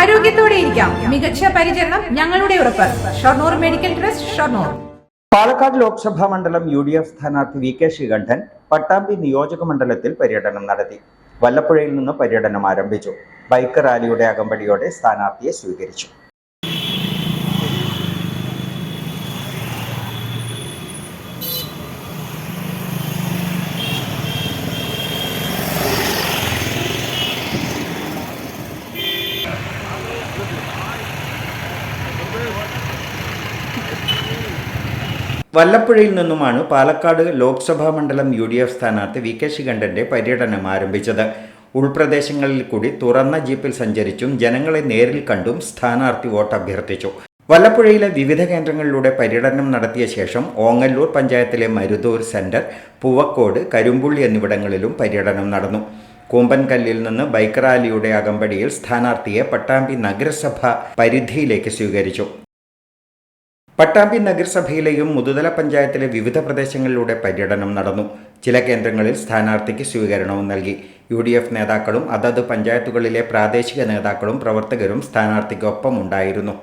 ആരോഗ്യത്തോടെ ഇരിക്കാം. മികച്ച പരിചരണം ഞങ്ങളുടെ ഉറപ്പ്. Shoranur medical trust Shoranur. Palakkad Lok Sabha മണ്ഡലം യു ഡി എഫ് സ്ഥാനാർത്ഥി വി കെ ശ്രീകണ്ഠൻ പട്ടാമ്പി നിയോജക മണ്ഡലത്തിൽ പര്യടനം നടത്തി. വല്ലപ്പുഴയിൽ നിന്ന് പര്യടനം ആരംഭിച്ചു. ബൈക്ക് റാലിയുടെ അകമ്പടിയോടെ സ്ഥാനാർത്ഥിയെ സ്വീകരിച്ചു. വല്ലപ്പുഴയിൽ നിന്നുമാണ് പാലക്കാട് ലോക്സഭാ മണ്ഡലം യു ഡി എഫ് സ്ഥാനാർത്ഥി വി കെ ശ്രീകണ്ഠന്റെ പര്യടനം ആരംഭിച്ചത്. ഉൾപ്രദേശങ്ങളിൽ കൂടി തുറന്ന ജീപ്പിൽ സഞ്ചരിച്ചും ജനങ്ങളെ നേരിൽ കണ്ടും സ്ഥാനാർത്ഥി വോട്ട് അഭ്യർത്ഥിച്ചു. വല്ലപ്പുഴയിലെ വിവിധ കേന്ദ്രങ്ങളിലൂടെ പര്യടനം നടത്തിയ ശേഷം ഓങ്ങല്ലൂർ പഞ്ചായത്തിലെ മരുതൂർ സെന്റർ പൂവക്കോട് കരുമ്പുള്ളി എന്നിവിടങ്ങളിലും പര്യടനം നടന്നു. കൂമ്പൻകല്ലിൽ നിന്ന് ബൈക്ക് റാലിയുടെ അകമ്പടിയിൽ സ്ഥാനാർത്ഥിയെ പട്ടാമ്പി നഗരസഭ പരിധിയിലേക്ക് സ്വീകരിച്ചു. പട്ടാമ്പി നഗരസഭയിലെയും മുതുതല പഞ്ചായത്തിലെ വിവിധ പ്രദേശങ്ങളിലൂടെ പര്യടനം നടന്നു. ചില കേന്ദ്രങ്ങളിൽ സ്ഥാനാർത്ഥിക്ക് സ്വീകരണവും നൽകി. യു ഡി എഫ് നേതാക്കളും അതത് പഞ്ചായത്തുകളിലെ പ്രാദേശിക നേതാക്കളും പ്രവർത്തകരും സ്ഥാനാർത്ഥിക്കൊപ്പം ഉണ്ടായിരുന്നു.